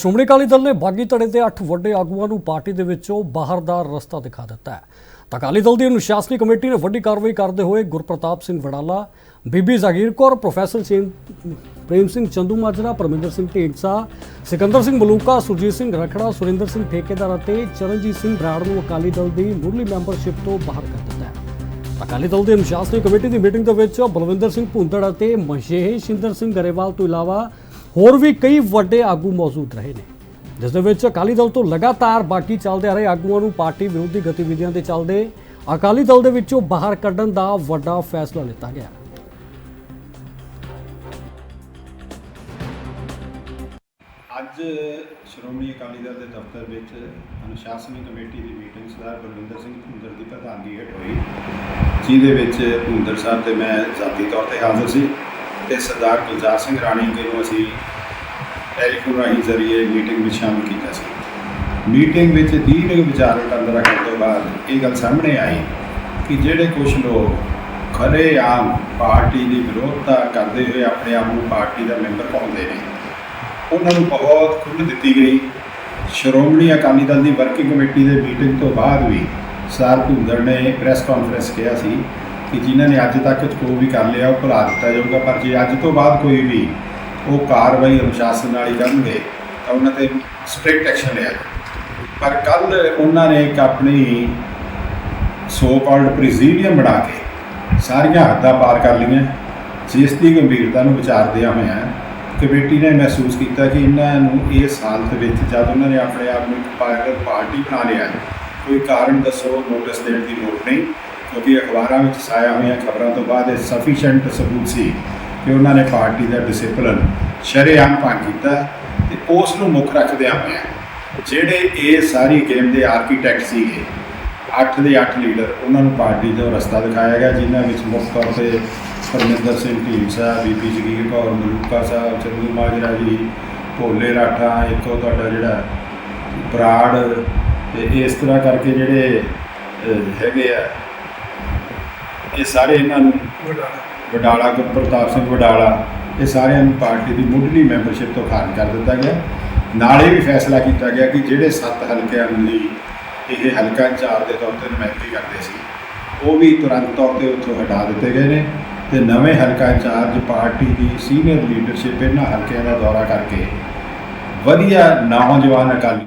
ਸ਼੍ਰੋਮਣੀ ਅਕਾਲੀ ਦਲ ਨੇ ਬਾਗੀ ਧੜੇ ਦੇ 8 ਵੱਡੇ ਆਗੂਆਂ ਨੂੰ ਪਾਰਟੀ ਦੇ ਵਿੱਚੋਂ ਬਾਹਰ ਦਾ ਰਸਤਾ ਦਿਖਾ ਦਿੱਤਾ ਹੈ। ਤਾਂ ਅਕਾਲੀ ਦਲ ਦੀ ਅਨੁਸ਼ਾਸਨੀ ਕਮੇਟੀ ਨੇ ਵੱਡੀ ਕਾਰਵਾਈ ਕਰਦੇ ਹੋਏ ਗੁਰਪ੍ਰਤਾਪ ਸਿੰਘ ਵੜਾਲਾ, ਬੀਬੀ ਜਾਗੀਰ ਕੌਰ, ਪ੍ਰੋਫੈਸਰ ਸਿੰਘ ਪ੍ਰੇਮ ਸਿੰਘ ਚੰਦੂ ਮਾਜਰਾ ਪਰਮਿੰਦਰ ਸਿੰਘ ਢੀਂਡਸਾ, ਸਿਕੰਦਰ ਸਿੰਘ ਮਲੂਕਾ, ਸੁਰਜੀਤ ਸਿੰਘ ਰਖੜਾ, ਸੁਰਿੰਦਰ ਸਿੰਘ ਠੇਕੇਦਾਰ ਅਤੇ ਚਰਨਜੀਤ ਸਿੰਘ ਬਰਾੜ ਨੂੰ ਅਕਾਲੀ ਦਲ ਦੀ ਮੁੱਢਲੀ ਮੈਂਬਰਸ਼ਿਪ ਤੋਂ ਬਾਹਰ ਕਰ ਦਿੱਤਾ ਹੈ। ਅਕਾਲੀ ਦਲ ਦੀ ਅਨੁਸ਼ਾਸਨੀ ਕਮੇਟੀ ਦੀ ਮੀਟਿੰਗ ਦੇ ਵਿੱਚ ਬਲਵਿੰਦਰ ਸਿੰਘ ਭੁੰਦੜ ਅਤੇ ਮਸ਼ੇਸ਼ਿੰਦਰ ਸਿੰਘ ਗਰੇਵਾਲ ਤੋਂ ਇਲਾਵਾ ਹੋਰ ਵੀ ਕਈ ਵੱਡੇ ਆਗੂ ਮੌਜੂਦ ਰਹੇ ਨੇ। ਜਿਸ ਦੇ ਵਿੱਚ ਅਕਾਲੀ ਦਲ ਤੋਂ ਲਗਾਤਾਰ ਬਾਕੀ ਚੱਲਦੇ ਆ ਰਹੇ ਆਗੂਆਂ ਨੂੰ ਪਾਰਟੀ ਵਿਰੋਧੀ ਗਤੀਵਿਧੀਆਂ ਦੇ ਚੱਲਦੇ ਅਕਾਲੀ ਦਲ ਦੇ ਵਿੱਚੋਂ ਬਾਹਰ ਕੱਢਣ ਦਾ ਵੱਡਾ ਫੈਸਲਾ ਲਿੱਤਾ ਗਿਆ। ਅੱਜ ਸ਼੍ਰੋਮਣੀ ਅਕਾਲੀ ਦਲ ਦੇ ਦਫ਼ਤਰ ਵਿੱਚ ਅਨੁਸ਼ਾਸਨੀ ਕਮੇਟੀ ਦੀ ਮੀਟਿੰਗ ਸਰਦਾਰ ਬਲਵਿੰਦਰ ਸਿੰਘ ਭੁੰਦਰ ਦੀ ਪ੍ਰਧਾਨਗੀ ਹੇਠ ਹੋਈ। ਜਿਹਦੇ ਵਿੱਚ ਭੁੰਦਰ ਸਾਹਿਬ ਤੇ ਮੈਂ ਜ਼ਾਤੀ ਤੌਰ ਤੇ ਹਾਜ਼ਰ ਸੀ। ਤੇ ਸਰਦਾਰ ਗੁਲਜ਼ਾਰ ਸਿੰਘ ਰਾਣੀ ਜੀ ਨੂੰ ਅਸੀਂ ਟੈਲੀਫੋਨ ਰਾਹੀਂ ਜ਼ਰੀਏ ਮੀਟਿੰਗ ਵਿੱਚ ਸ਼ਾਮਲ ਕੀਤਾ ਸੀ। ਮੀਟਿੰਗ ਵਿੱਚ ਦੀਰਘ ਵਿਚਾਰ ਵਟਾਂਦਰਾ ਕਰਨ ਤੋਂ ਬਾਅਦ ਇਹ ਗੱਲ ਸਾਹਮਣੇ ਆਈ ਕਿ ਜਿਹੜੇ ਕੁਝ ਲੋਕ ਖਰੇ ਆਮ ਪਾਰਟੀ ਦੀ ਵਿਰੋਧਤਾ ਕਰਦੇ ਹੋਏ ਆਪਣੇ ਆਪ ਨੂੰ ਪਾਰਟੀ ਦਾ ਮੈਂਬਰ ਪਾਉਂਦੇ ਨੇ, ਉਹਨਾਂ ਨੂੰ ਬਹੁਤ ਖੁੱਲ੍ਹ ਦਿੱਤੀ ਗਈ। ਸ਼੍ਰੋਮਣੀ ਅਕਾਲੀ ਦਲ ਦੀ ਵਰਕਿੰਗ ਕਮੇਟੀ ਦੇ ਮੀਟਿੰਗ ਤੋਂ ਬਾਅਦ ਵੀ ਸਰ ਭੁੰਦੜ ਨੇ ਪ੍ਰੈਸ ਕਾਨਫਰੰਸ ਕਿਹਾ ਸੀ ਕਿ ਜਿਨ੍ਹਾਂ ਨੇ ਅੱਜ ਤੱਕ ਜੋ ਵੀ ਕਰ ਲਿਆ ਉਹ ਭੁਲਾ ਦਿੱਤਾ ਜਾਊਗਾ। ਪਰ ਜੇ ਅੱਜ ਤੋਂ ਬਾਅਦ ਕੋਈ ਵੀ ਉਹ ਕਾਰਵਾਈ ਅਨੁਸ਼ਾਸਨ ਨਾਲ ਹੀ ਕਰਨਗੇ ਤਾਂ ਉਹਨਾਂ ਤੇ ਸਟ੍ਰਿਕਟ ਐਕਸ਼ਨ ਲਿਆ ਜਾਊਗਾ। ਪਰ ਕੱਲ ਉਹਨਾਂ ਨੇ ਇੱਕ ਆਪਣੀ ਸੋ ਕਾਲਡ ਪ੍ਰੀਜ਼ੀਡੀਅਮ ਬਣਾ ਕੇ ਸਾਰੀਆਂ ਹੱਦਾਂ ਪਾਰ ਕਰ ਲਈਆਂ। ਜਿਸ ਦੀ ਗੰਭੀਰਤਾ ਨੂੰ ਵਿਚਾਰਦਿਆਂ ਹੋਇਆ ਕਮੇਟੀ ਨੇ ਮਹਿਸੂਸ ਕੀਤਾ ਕਿ ਇਹਨਾਂ ਨੂੰ ਇਸ ਹਾਲਤ ਵਿੱਚ ਜਦ ਉਹਨਾਂ ਨੇ ਆਪਣੇ ਆਪ ਨੂੰ ਇੱਕ ਪਾਰਟੀ ਪਾਰਟੀ ਬਣਾ ਲਿਆ ਹੈ, ਕੋਈ ਕਾਰਨ ਦੱਸੋ ਨੋਟਿਸ ਦੇਣ ਦੀ ਲੋੜ ਨਹੀਂ। ਕਿਉਂਕਿ ਅਖਬਾਰਾਂ ਵਿੱਚ ਛਾਇਆ ਹੋਈਆਂ ਖਬਰਾਂ ਤੋਂ ਬਾਅਦ ਇਹ ਸਫੀਸ਼ੀਐਂਟ ਸਬੂਤ ਸੀ ਕਿ ਉਹਨਾਂ ਨੇ ਪਾਰਟੀ ਦਾ ਡਿਸਪਲਿਨ ਸ਼ਰੇਆਮ ਭੰਗ ਕੀਤਾ ਤੇ ਉਸ ਨੂੰ ਮੁੱਖ ਰੱਖਦਿਆਂ ਹੋਇਆਂ ਜਿਹੜੇ ਇਹ ਸਾਰੀ ਗੇਮ ਦੇ ਆਰਕੀਟੈਕਟ ਸੀਗੇ, ਅੱਠ ਦੇ ਅੱਠ ਲੀਡਰ ਉਹਨਾਂ ਨੂੰ ਪਾਰਟੀ ਦਾ ਰਸਤਾ ਦਿਖਾਇਆ ਗਿਆ, ਜਿਨ੍ਹਾਂ ਵਿੱਚ ਮੁੱਖ ਤੌਰ ਤੇ ਪਰਮਿੰਦਰ ਸਿੰਘ ਢੀਂਡਸਾ ਬੀਬੀ ਜਗੀਰ ਕੌਰ, ਮਲੂਕਾ ਸਾਹਿਬ, ਚੰਦੂ ਮਾਜਰਾ ਜੀ, ਭੋਲੇ ਰਾਠਾ, ਇੱਕ ਤੁਹਾਡਾ ਜਿਹੜਾ ਬਰਾੜ ਤੇ ਇਸ ਤਰ੍ਹਾਂ ਕਰਕੇ ਜਿਹੜੇ ਹੈਗੇ ਆ ਇਹ ਸਾਰੇ ਇਹਨਾਂ ਨੂੰ ਵਡਾਲਾ ਗੁਰਪ੍ਰਤਾਪ ਸਿੰਘ ਵਡਾਲਾ, ਇਹ ਸਾਰਿਆਂ ਨੂੰ ਪਾਰਟੀ ਦੀ ਮੁੱਢਲੀ ਮੈਂਬਰਸ਼ਿਪ ਤੋਂ ਖਾਰਜ ਕਰ ਦਿੱਤਾ ਗਿਆ। ਨਾਲ ਇਹ ਵੀ ਫੈਸਲਾ ਕੀਤਾ ਗਿਆ ਕਿ ਜਿਹੜੇ ਸੱਤ ਹਲਕਿਆਂ ਲਈ ਇਹ ਹਲਕਾ ਇੰਚਾਰਜ ਦੇ ਤੌਰ ਤੇ ਨੁਮਾਇੰਦਗੀ ਕਰਦੇ ਸੀ, ਉਹ ਵੀ ਤੁਰੰਤ ਤੌਰ ਤੇ ਉੱਥੋਂ ਹਟਾ ਦਿੱਤੇ ਗਏ ਨੇ ਤੇ ਨਵੇਂ ਹਲਕਾ ਇੰਚਾਰਜ ਪਾਰਟੀ ਦੀ ਸੀਨੀਅਰ ਲੀਡਰਸ਼ਿਪ ਇਹਨਾਂ ਹਲਕਿਆਂ ਦਾ ਦੌਰਾ ਕਰਕੇ ਵਧੀਆ ਨੌਜਵਾਨ ਅਕਾਲੀ